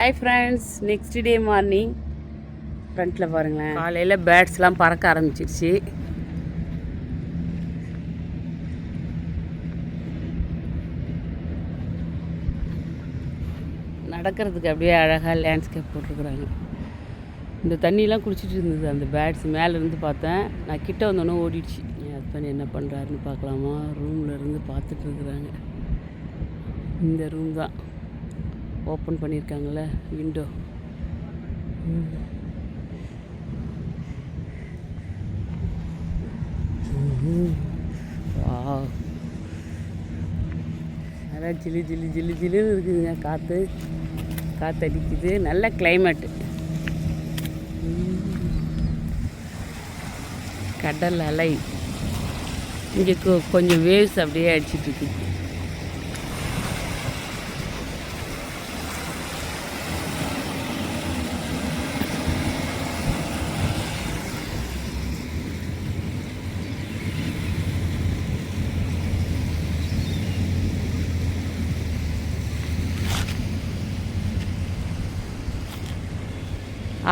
Hi friends next day morning ஃப்ரண்ட்டில் பாருங்களேன். காலையில் பேர்ட்ஸ்லாம் பறக்க ஆரம்பிச்சிருச்சு. நடக்கிறதுக்கு அப்படியே அழகாக லேண்ட்ஸ்கேப் போட்டிருக்குறாங்க. இந்த தண்ணியெலாம் குடிச்சிட்டு இருந்தது அந்த பேட்ஸ் மேலேருந்து பார்த்தேன். நான் கிட்ட வந்தோன்னே ஓடிடுச்சு. என் ஹஸ்பண்ட் என்ன பண்ணுறாருன்னு பார்க்கலாமா? ரூமில் இருந்து பார்த்துட்டு இருக்கிறாங்க. இந்த ரூம் தான். ஓப்பன் பண்ணியிருக்காங்கள விண்டோ நல்லா ஜிலு ஜிலு ஜிலு ஜிலுன்னு இருக்குதுங்க காற்று காற்று அடிக்குது நல்ல கிளைமேட்டு கடல் அலை. இங்கே கொ- கொஞ்சம் வேவ்ஸ் அப்படியே அடிச்சிட்டு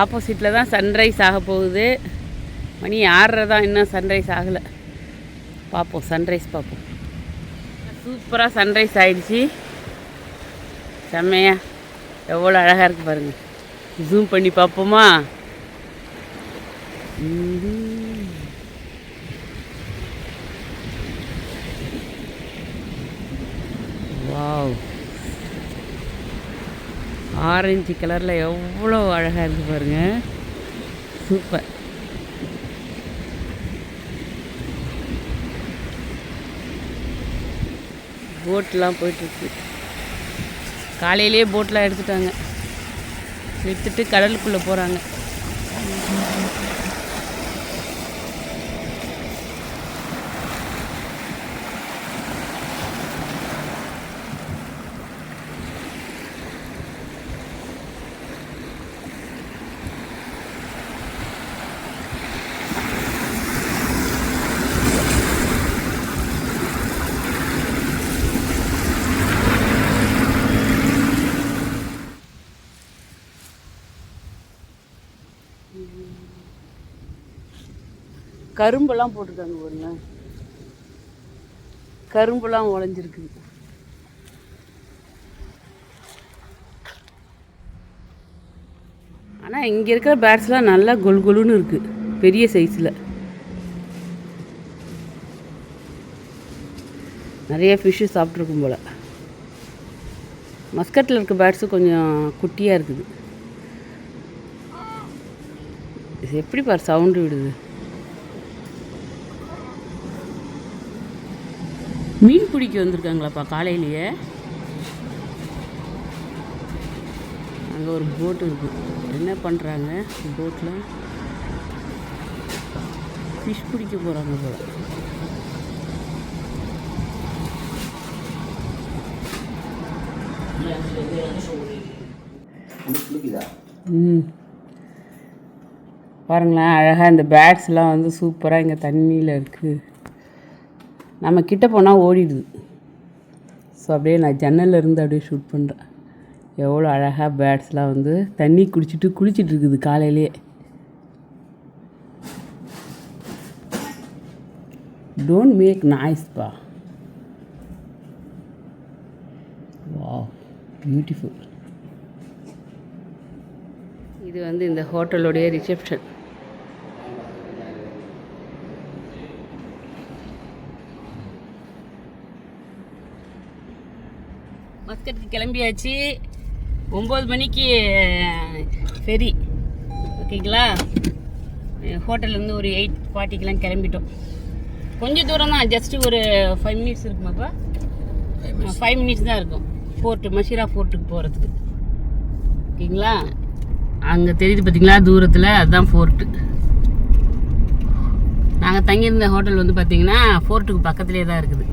ஆப்போசிட்டில் தான் சன்ரைஸ் ஆக போகுது. மணி ஆறரை தான் இன்னும் சன்ரைஸ் ஆகலை. பார்ப்போம் சன்ரைஸ் பார்ப்போம் சூப்பராக சன்ரைஸ் ஆகிடுச்சி செம்மையா. எவ்வளோ அழகாக இருக்குது பாருங்கள் ஜூம் பண்ணி பார்ப்போமா வாவ். ஆரஞ்சு கலரில் எவ்வளோ அழகாக இருந்து பாருங்கள் சூப்பர். போட்லாம் போயிட்டுருக்கு. காலையிலேயே போட்லாம் எடுத்துட்டாங்க. எடுத்துட்டு கடலுக்குள்ளே போகிறாங்க கரும்பெல்லாம் போட்டிருக்காங்க பாருங்க. கரும்புலாம் உழைஞ்சிருக்குது ஆனால் இங்கே இருக்கிற பேட்ஸ்லாம் நல்லா கொல் கொலுன்னு இருக்குது பெரிய சைஸில் நிறைய ஃபிஷ்ஷு சாப்பிட்ருக்கும் போல். மஸ்கட்டில் இருக்க பேட்ஸு கொஞ்சம் குட்டியாக இருக்குது. இது எப்படி பார் சவுண்டு விடுது? மீன் பிடிக்க வந்திருக்காங்களாப்பா காலையிலேயே. அங்கே ஒரு போட் இருக்கு. என்ன பண்ணுறாங்க போட்டில் ஃபிஷ் பிடிக்க போகிறாங்க போல. ம். பாருங்களேன் அழகாக இந்த பேட்ஸ்லாம் வந்து சூப்பராக இங்கே தண்ணியில் இருக்குது நம்ம கிட்ட போனால் ஓடிடுது. ஸோ அப்படியே நான் ஜன்னல்லேருந்து அப்படியே ஷூட் பண்ணுறேன் எவ்வளோ அழகாக பேட்ஸ்லாம் வந்து தண்ணி குடிச்சிட்டு குளிச்சிட்டு இருக்குது காலையிலேயே டோன்ட் மேக் நாய்ஸ்பா வா பியூட்டிஃபுல் இது வந்து இந்த ஹோட்டலுடைய ரிசப்ஷன் மஸ்கட்டுக்கு கிளம்பியாச்சு. ஒம்பது மணிக்கு ஃபெரி ஓகேங்களா ஹோட்டல்லேருந்து ஒரு எயிட் ஃபார்ட்டிக்கெலாம் கிளம்பிட்டோம். கொஞ்சம் தூரம் தான் ஜஸ்ட்டு ஒரு ஃபைவ் மினிட்ஸ் இருக்குமாப்பா ஃபைவ் மினிட்ஸ் தான் இருக்கும். ஃபோர்ட்டு மஷிரா ஃபோர்ட்டுக்கு போகிறதுக்கு ஓகேங்களா அங்கே தெரியுது பார்த்தீங்களா தூரத்தில்? அதுதான் ஃபோர்ட்டு நாங்கள் தங்கியிருந்த ஹோட்டல் வந்து பார்த்தீங்கன்னா ஃபோர்ட்டுக்கு பக்கத்துலேயே தான் இருக்குது.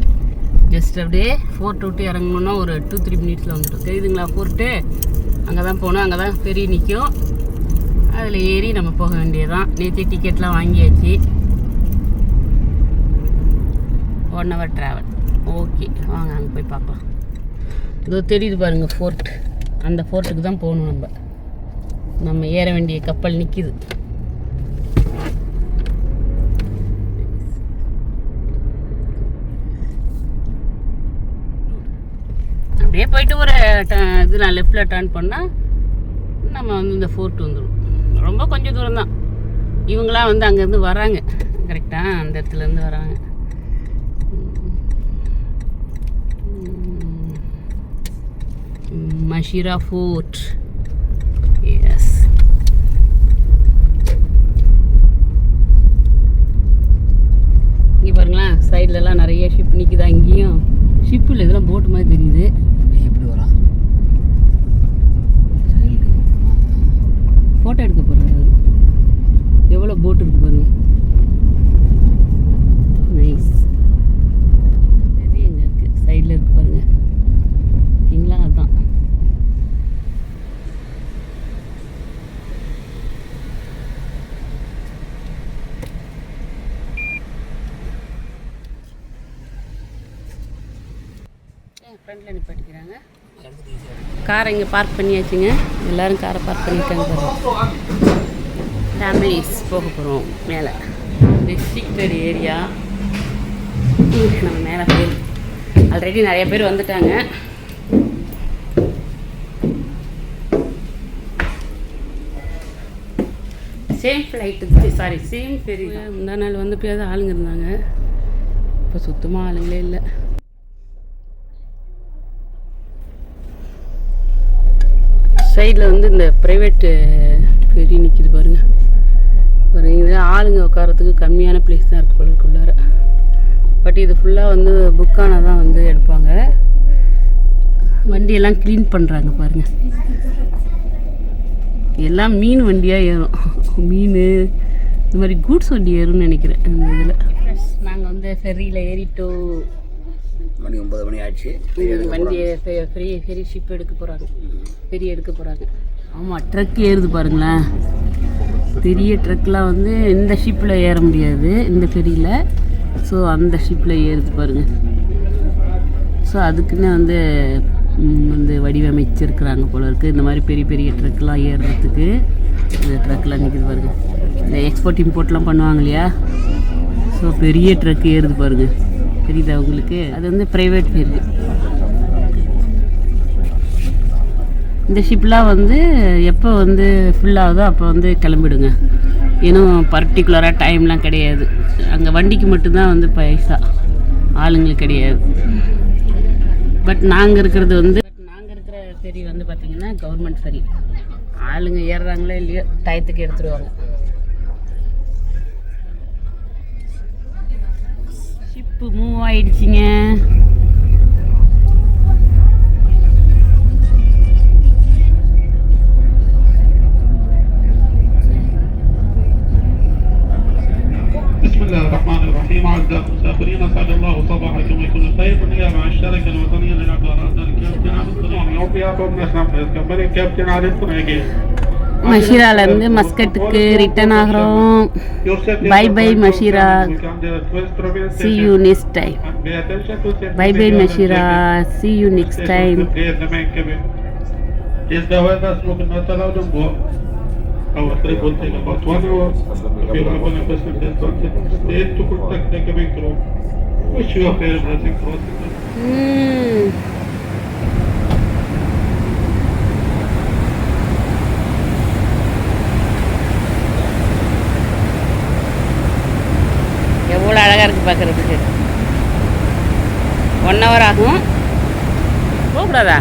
ஜஸ்ட் அப்படியே ஃபோர்ட் விட்டு இறங்கணுன்னா ஒரு டூ த்ரீ மினிட்ஸில் வந்துடும் தெரியுதுங்களா ஃபோர்ட்டு அங்கே தான் போகணும் அங்கே தான் பெரிய நிற்கும் அதில் ஏறி நம்ம போக வேண்டியதுதான். நேற்று டிக்கெட்லாம் வாங்கியாச்சு. ஒன் ஹவர் ட்ராவல் ஓகே வாங்க அங்கே போய் பார்க்கலாம். இதோ தெரியுது பாருங்கள் ஃபோர்ட் அந்த ஃபோர்ட்டுக்கு தான் போகணும் நம்ம. நம்ம ஏற வேண்டிய கப்பல் நிற்கிது அப்படியே போயிட்டு ஒரு ட- இது நான் லெஃப்டில் டர்ன் பண்ணால் நம்ம வந்து இந்த ஃபோர்ட் வந்துடும் ரொம்ப கொஞ்சம் தூரம் தான். இவங்களாம் வந்து அங்கேருந்து வராங்க. கரெக்டாக அந்த இடத்துலேருந்து வராங்க. மஷிரா ஃபோர்ட் எஸ் இங்கே பாருங்களேன் சைட்லலாம் நிறைய ஷிப் நிற்கிதா இங்கேயும்? ஷிப்பில் இதெல்லாம் போட்டு மாதிரி தெரியுது. எப்படி வரான்? ஃபோட்டோ எடுக்க போகிறாரு எவ்வளோ போட் இருக்கு பாருங்க நைஸ் நிறைய இங்கே இருக்குது சைடில் இருக்கு பாருங்க. ஓகேங்களா அதுதான் ஃப்ரெண்டில் நிப்பாட்டிக்கிறாங்க. காரை இங்கே பார்க் பண்ணியாச்சுங்க. எல்லாரும் காரை பார்க் பண்ணிட்டாங்க பாருங்க. டேமேஜ் போக போகிறோம் மேலே. ரெஸ்ட்ரிக்டட் ஏரியா நம்ம மேலே போய் ஆல்ரெடி நிறைய பேர் வந்துட்டாங்க. Same flight sorry same ferry முந்தா நாள் வந்து போய் ஆளுங்க இருந்தாங்க. இப்போ சுத்தமாக ஆளுங்களே இல்லை. சைடில் வந்து இந்த ப்ரைவேட்டு பெரிய நிற்கிது பாருங்க. ஒரு இது ஆளுங்க உட்காரத்துக்கு கம்மியான பிளேஸ் தான் இருக்குது போலக்குள்ளார பட் இது ஃபுல்லாக வந்து புக்கான தான் வந்து எடுப்பாங்க. வண்டியெல்லாம் க்ளீன் பண்ணுறாங்க பாருங்கள் எல்லாம் மீன் வண்டியாக ஏறும். மீன் இந்த மாதிரி கூட்ஸ் வண்டி ஏறும்னு நினைக்கிறேன் இந்த இதில். நாங்கள் வந்து ஃபெரியில் ஏறிட்டோம். மணி ஒன்பது மணி ஆச்சு வண்டியை ஃப்ரீ ஃபெரி ஷிப் எடுக்க போகிறாங்க பெரிய எடுக்க போகிறாங்க ஆமாம் ட்ரக் ஏறுது பாருங்களேன். பெரிய ட்ரக்லாம் வந்து இந்த ஷிப்பில் ஏற முடியாது. இந்த ஃபெரியில் ஸோ அந்த ஷிப்பில் ஏறுது பாருங்க. ஸோ அதுக்குன்னு வந்து வந்து வடிவமைச்சிருக்கிறாங்க போல இருக்குது இந்த மாதிரி பெரிய பெரிய ட்ரக்லாம் ஏறுறதுக்கு இந்த ட்ரக்லாம் நிற்கிது பாருங்க. இந்த எக்ஸ்போர்ட் இம்போர்ட்லாம் பண்ணுவாங்க இல்லையா? ஸோ பெரிய ட்ரக் ஏறுது பாருங்க. தெரியுதா உங்களுக்கு? அது வந்து ப்ரைவேட் ஃபெரி இந்த ஷிப்லாம் வந்து எப்போ வந்து ஃபுல்லாகுதோ அப்போ வந்து கிளம்பிடுங்க. இன்னும் பர்டிகுலராக டைம்லாம் கிடையாது. அங்கே வண்டிக்கு மட்டும்தான் வந்து பைசா. ஆளுங்களுக்கு கிடையாது. பட் நாங்கள் இருக்கிறது வந்து நாங்கள் இருக்கிற ஃபெரி வந்து பார்த்திங்கன்னா கவர்மெண்ட் ஃபெரி ஆளுங்க ஏறுறாங்களோ இல்லையோ டயத்துக்கு எடுத்துருவாங்க. ஷிப்பு மூவ் ஆயிடுச்சுங்க بسم الله الرحمن الرحيم أعزائي المسافرين أسعد الله صباحكم بكل خير بالنيابة عن الشركة الوطنية للعقارات الكابتن عبد السلام يوفيكم نسمع الكابتن الكابتن علي الطريقي மஷீராலேருந்து மஸ்கட்டுக்கு ரிட்டர்ன் ஆகிறோம் bye bye Masirah see you next time bye bye Masirah see you next time Ммм. பார்க்குறதுக்கு ஒன் ஹவர் ஆகும். போகக்கூடாதா?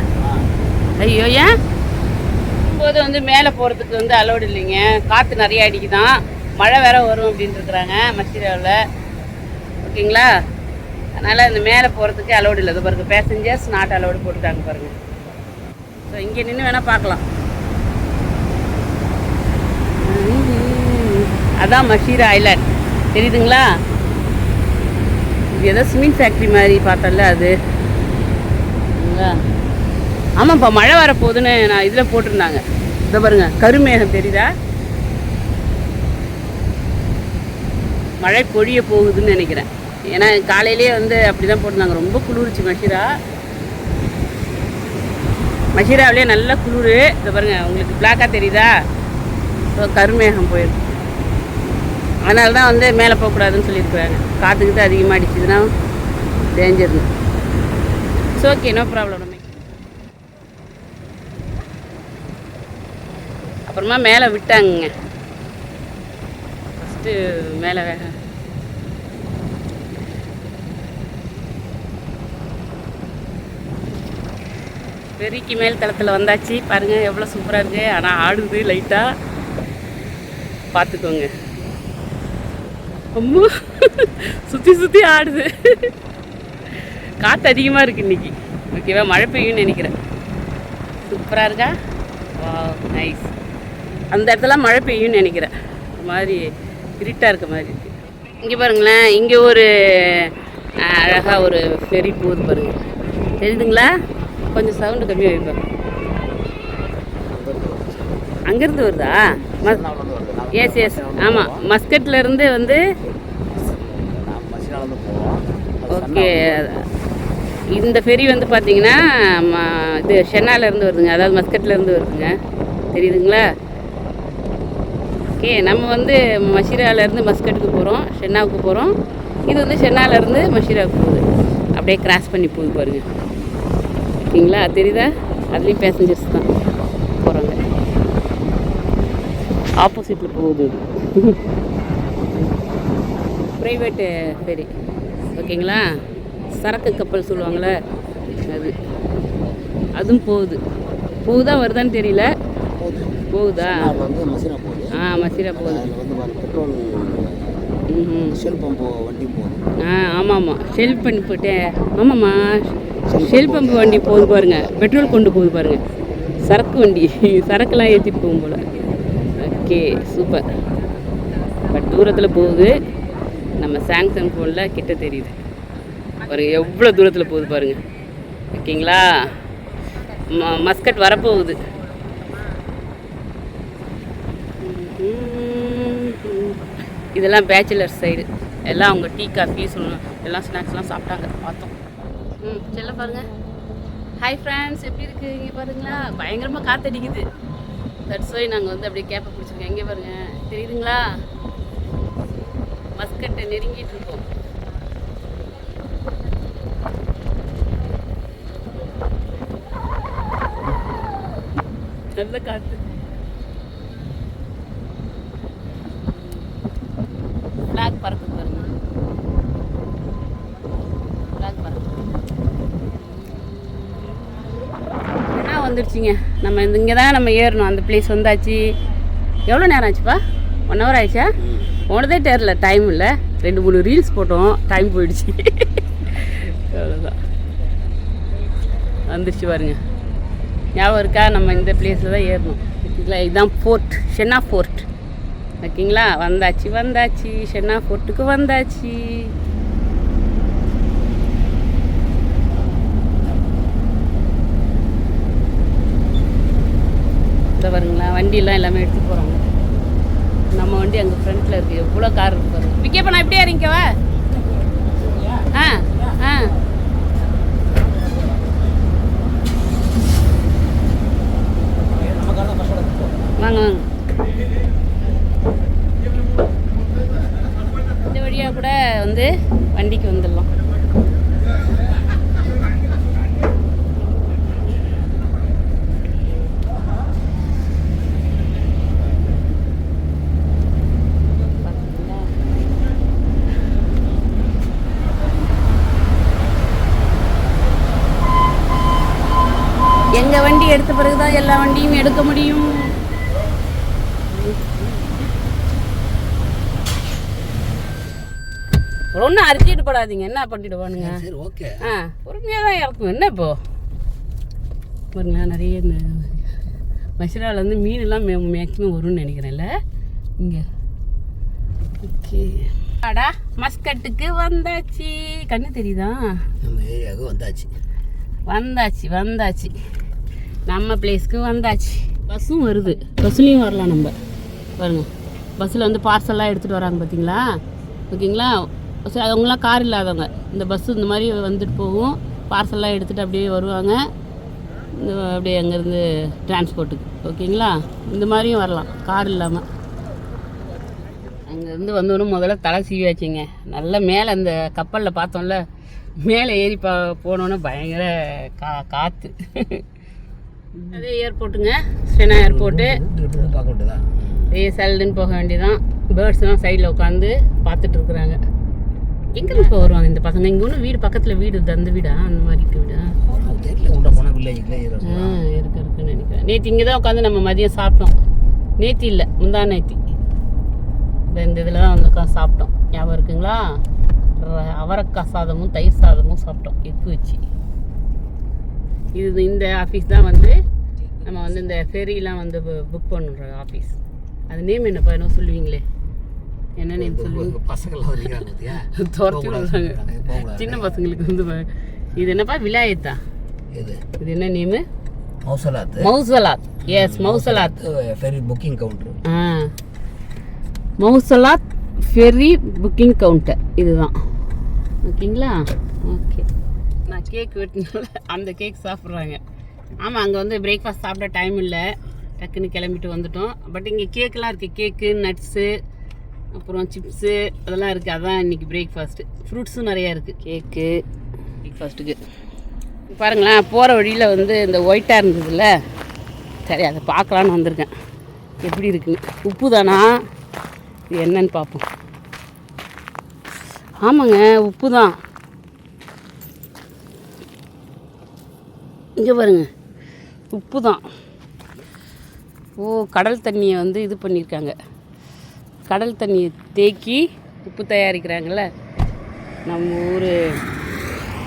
ஐயோ ஏன்? போது வந்து மேலே போகிறதுக்கு வந்து அலோடு இல்லைங்க. காற்று நிறைய அடிக்குதான் மழை வேற வரும் அப்படின்னு இருக்கிறாங்க மஸ்திராவில் ஓகேங்களா? அதனால் இந்த மேலே போகிறதுக்கு அலோடு இல்லை. இது பாருங்க பேசஞ்சர்ஸ் நாட் அலோடு போட்டுட்டாங்க பாருங்கள் ஸோ இங்கே நின்று வேணால் பார்க்கலாம். அதான் மஷீரா ஐலாண்ட் தெரியுதுங்களா? இது ஏதோ சிமெண்ட் ஃபேக்ட்ரி மாதிரி பார்த்தல அது. சரிங்களா? ஆமாப்பா மழை வரப்போகுதுன்னு நான் இதில் போட்டிருந்தாங்க. இதை பாருங்க கருமேகம் தெரியுதா? மழை பொழிய போகுதுன்னு நினைக்கிறேன். ஏன்னா காலையிலேயே வந்து அப்படி தான் போட்டிருந்தாங்க. ரொம்ப குளிர்ச்சி மஷிரா. மஷிராவிலே நல்ல குளிர். இதை பாருங்க உங்களுக்கு பிளாக்காக தெரியுதா? ஸோ கருமேகம் போயிருக்கு. அதனால தான் வந்து மேலே போகக்கூடாதுன்னு சொல்லியிருக்கிறாங்க. காற்றுக்கிட்டு அதிகமாக அடிச்சதுன்னா danger it's okay no problem அப்புறமா மேலே விட்டாங்கங்க. ஃபஸ்ட்டு மேலே வேக பெருக்கி மேல் தளத்தில் வந்தாச்சு. பாருங்கள் எவ்வளோ சூப்பராக இருக்குது ஆனால் ஆடுது லைட்டாக பார்த்துக்கோங்க. அம்மா. சுற்றி சுற்றி ஆடுது. காற்று அதிகமாக இருக்குது இன்னைக்கு. ஓகேவா மழை பெய்யும்னு நினைக்கிறேன். சூப்பராக இருக்கா? வா நைஸ் அந்த இடத்துல மழை பெய்யும்னு நினைக்கிறேன். ஒரு மாதிரி இருட்டாக இருக்க மாதிரி இருக்குது இங்கே பாருங்களேன் இங்கே ஒரு அழகாக ஒரு ஃபெரி போகுது பாருங்கள் தெரியுதுங்களா? கொஞ்சம் சவுண்டு கம்மியாக வைப்பேன் அங்கேருந்து வருதா? எஸ் எஸ் ஆமாம் மஸ்கட்லேருந்து வந்து ஓகே இந்த ஃபெரி வந்து பார்த்தீங்கன்னா இது ஷென்னாலேருந்து வருதுங்க. அதாவது மஸ்கட்லேருந்து வருதுங்க. தெரியுதுங்களா? ஓகே நம்ம வந்து மஷிராலேருந்து மஸ்கட்டுக்கு போகிறோம் ஷென்னாவுக்கு போகிறோம் இது வந்து ஷென்னாலேருந்து மஷிராவுக்கு போகுது. அப்படியே கிராஸ் பண்ணி போகுது பாருங்க. ஓகேங்களா? தெரியுதா? அதுலேயும் பேசஞ்சர்ஸ் தான் போகிறாங்க ஆப்போசிட்டில் போகுது ப்ரைவேட்டு ஃபெரி ஓகேங்களா? சரக்கு கப்பல் சொல்லுவாங்கள்ல அது. அதுவும் போகுது. போகுதா வருதான்னு தெரியல. போகுது? ஆ மசீரா போகுது. ஷெல் பம்பு வண்டி போகுது. ஆ ஆமாம். ஆமாம் ஷெல் பண்ணி போட்டு ஆமாம்மா ஷெல் பம்பு வண்டி போகுது பாருங்க. பெட்ரோல் கொண்டு போகுது பாருங்க. சரக்கு வண்டி. சரக்குலாம் ஏற்றிட்டு போகும் போல். Okay super. பட் தூரத்தில் போகுது. நம்ம சாம்சங் ஃபோனில் கிட்ட தெரியுது. பாருங்க எவ்வளோ தூரத்தில் போகுது பாருங்கள் ஓகேங்களா? ம மஸ்கட் வரப்போகுது. இதெல்லாம் பேச்சுலர் சைடு எல்லாம் அவங்க டீ காஃபி சொல்லணும் எல்லாம் ஸ்நாக்ஸ்லாம் சாப்பிட்டாங்க. பார்த்தோம். ம் செல்ல பாருங்க. ஹாய் ஃப்ரெண்ட்ஸ் எப்படி இருக்குது இங்கே பாருங்களா? பயங்கரமாக காற்றடிக்குது தட்ஸ் ஒய் நாங்கள் வந்து அப்படியே கேப்பை பிடிச்சிருக்கோம். எங்கே பாருங்க? தெரியுதுங்களா? மஸ்கட்டை நெருங்கிட்டு இருக்கோம். நல்ல காற்று என்ன வந்துருச்சுங்க. நம்ம இங்கே தான் நம்ம ஏறணும். அந்த பிளேஸ் வந்தாச்சு. எவ்வளோ நேரம் ஆச்சுப்பா? ஒன் ஹவர் ஆயிடுச்சா? போனதே தெரில டைம் இல்லை. ரெண்டு மூணு ரீல்ஸ் போட்டோம். டைம் போயிடுச்சு. அவ்வளோதான் வந்துருச்சு பாருங்க. ஞாபகம் இருக்கா? நம்ம இந்த பிளேஸில் தான் ஏறணும். இதுதான் ஃபோர்ட் ஷென்னா ஃபோர்ட் ஓகேங்களா? வந்தாச்சு வந்தாச்சு. ஷென்னா ஃபோர்ட்டுக்கு வந்தாச்சு. வண்டிலாம் வண்டியெல்லாம் எல்லாமே எடுத்து போகிறாங்க நம்ம வண்டி அங்கே ஃப்ரண்ட்டில் இருக்குது எவ்வளோ கார் இருக்கு பாருங்க. பிக்கே பண்ண எப்படியா இருக்கவா ஆ ஆ. வாங்க வாங்க. இந்த வழியாக கூட வந்து வண்டிக்கு வந்துடலாம். எங்க வண்டி எடுத்த பிறகுதான் எல்லா வண்டியும் எடுக்க முடியும். ஒன்றும் அரிச்சிட்டு போடாதீங்க. என்ன பண்ணிட்டு போனுங்க ஓகே. ஆ பொறுமையாக தான் இறக்கும் என்ன இப்போ? பாருங்களா நிறைய இந்த மஷிராவில் வந்து மீனெல்லாம் மே மேக்ஸிமம் வரும்னு நினைக்கிறேன்ல. இங்கே. ஓகே. அடா மஸ்கட்டுக்கு வந்தாச்சு. கண்ணு தெரியுதா? வந்தாச்சு. வந்தாச்சு வந்தாச்சு. நம்ம பிளேஸ்க்கு வந்தாச்சு. பஸ்ஸும் வருது. பஸ்ஸுலேயும் வரலாம் நம்ம. பாருங்க. பஸ்ஸில் வந்து பார்சல்லாம் எடுத்துகிட்டு வராங்க பார்த்தீங்களா ஓகேங்களா? சரி, அவங்களாம் கார் இல்லாதவங்க. இந்த பஸ்ஸு இந்த மாதிரி வந்துட்டு போகும். பார்சல்லாம் எடுத்துகிட்டு அப்படியே வருவாங்க. இந்த அப்படியே அங்கேருந்து டிரான்ஸ்போர்ட்டுக்கு ஓகேங்களா? இந்த மாதிரியும் வரலாம். கார் இல்லாமல் அங்கேருந்து வந்தோடனே முதல்ல தலை சீவி வச்சிங்க நல்லா மேலே அந்த கப்பலில் பார்த்தோம்ல. மேலே ஏறி பா போனோன்னே பயங்கர கா காற்று அதே ஏர்போர்ட்டுங்க ஸ்டெனா ஏர்போர்ட்டு. அப்படியே சல்லுன்னு போக வேண்டியதான் பேர்ட்ஸ்லாம் சைடில் உட்காந்து பார்த்துட்டு இருக்கிறாங்க எங்கேருந்து இப்போ வருவாங்க இந்த பசங்க? இங்கே ஒன்றும் வீடு பக்கத்தில் வீடு அந்த வீடா? அந்த மாதிரி இருக்கு வீடா? இருக்கு. இருக்குன்னு நினைக்கிறேன். நேற்று இங்கே தான் உட்காந்து நம்ம மதியம் சாப்பிட்டோம். நேத்தி இல்லை முந்தா நேத்தி. இந்த இந்த இதில் தான் வந்து உட்காந்து சாப்பிட்டோம். ஞாபகம் இருக்குங்களா? அவரைக்காய் சாதமும் தயிர் சாதமும் சாப்பிட்டோம். எக்கு வச்சு. இது இந்த ஆஃபீஸ் தான் வந்து நம்ம வந்து இந்த ஃபெரிலாம் வந்து புக் பண்ணுற ஆஃபீஸ் அது நேம் என்னப்பா? என்ன சொல்லுவீங்களே. என்ன நேம் சொல்லுவீங்க? பார்த்தியா துரத்தி விடுறாங்க சின்ன பசங்களுக்கு வந்து இது என்னப்பா? விலாயத்தா? இது இது என்ன நேமு மௌசலாத்து. மௌசலாத். எஸ் மௌசலாத். ஃபெரி புக்கிங் கவுண்டர் ஆ. மௌசலாத் ஃபெரி புக்கிங் கவுண்டர் இதுதான். ஓகேங்களா? ஓகே. கேக் வெட்டினால அந்த கேக் சாப்பிட்றாங்க. ஆமாம் அங்கே வந்து பிரேக்ஃபாஸ்ட் சாப்பிட டைம் இல்லை. டக்குன்னு கிளம்பிட்டு வந்துட்டோம். பட் இங்கே கேக்கெலாம் இருக்குது கேக்கு நட்ஸு அப்புறம் சிப்ஸு அதெல்லாம் இருக்குது அதான் இன்றைக்கி பிரேக்ஃபாஸ்ட்டு ஃப்ரூட்ஸும் நிறையா இருக்குது கேக்கு பிரேக்ஃபாஸ்ட்டுக்கு பாருங்களேன் போகிற வழியில் வந்து இந்த ஒயிட்டாக இருந்ததுல்ல. சரி அதை பார்க்கலான்னு வந்திருக்கேன். எப்படி இருக்கு உப்பு தானா இது என்னன்னு பார்ப்போம். ஆமாங்க உப்பு தான் இங்கே பாருங்க. உப்பு தான் ஓ கடல் தண்ணியை வந்து இது பண்ணியிருக்காங்க. கடல் தண்ணியை தேக்கி உப்பு தயாரிக்கிறாங்கல்ல? நம்ம ஊர்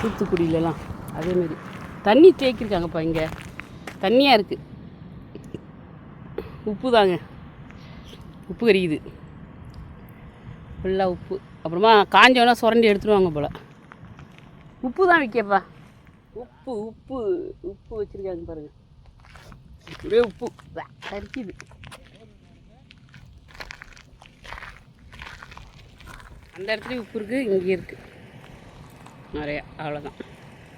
தூத்துக்குடியிலலாம் அதேமாரி தண்ணி தேக்கியிருக்காங்கப்பா இங்கே. தண்ணியாக இருக்குது உப்பு தாங்க உப்பு கறிக்குது ஃபுல்லாக உப்பு. அப்புறமா காஞ்சோன்னா சுரண்டி எடுத்துருவாங்க போல். உப்பு தான் விற்கப்பா உப்பு உப்பு உப்பு வச்சுருக்காங்க பாருங்க. ஒரே உப்பு. வே, கரிக்குது அந்த இடத்துலையும் உப்பு இருக்குது இங்கேயும் இருக்குது நிறையா அவ்வளோதான்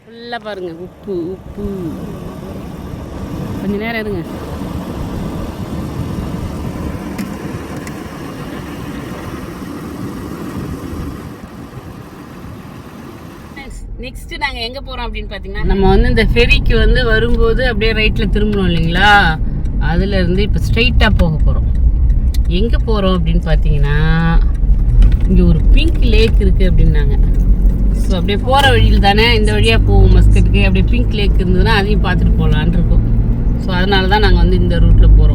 ஃபுல்லாக பாருங்கள் உப்பு உப்பு. கொஞ்சம் நேரம் இருங்க. நெக்ஸ்ட் நாங்கள் எங்கே போகிறோம் அப்படின்னு பார்த்தீங்கன்னா நம்ம வந்து இந்த ஃபெரிக்கு வந்து வரும்போது அப்படியே ரைட்டில் திரும்பணும் இல்லைங்களா? அதுலேருந்து இப்போ ஸ்ட்ரைட்டாக போக போகிறோம் எங்கே போகிறோம் அப்படின்னு பார்த்தீங்கன்னா இங்கே ஒரு பிங்க் லேக் இருக்குது அப்படின்னாங்க. ஸோ அப்படியே போகிற வழியில் தானே இந்த வழியாக போவோம் மஸ்கட்டுக்கு. அப்படியே பிங்க் லேக் இருந்ததுன்னா அதையும் பார்த்துட்டு போகலான் இருக்கோம். ஸோ அதனால தான் நாங்கள் வந்து இந்த ரூட்டில் போகிறோம்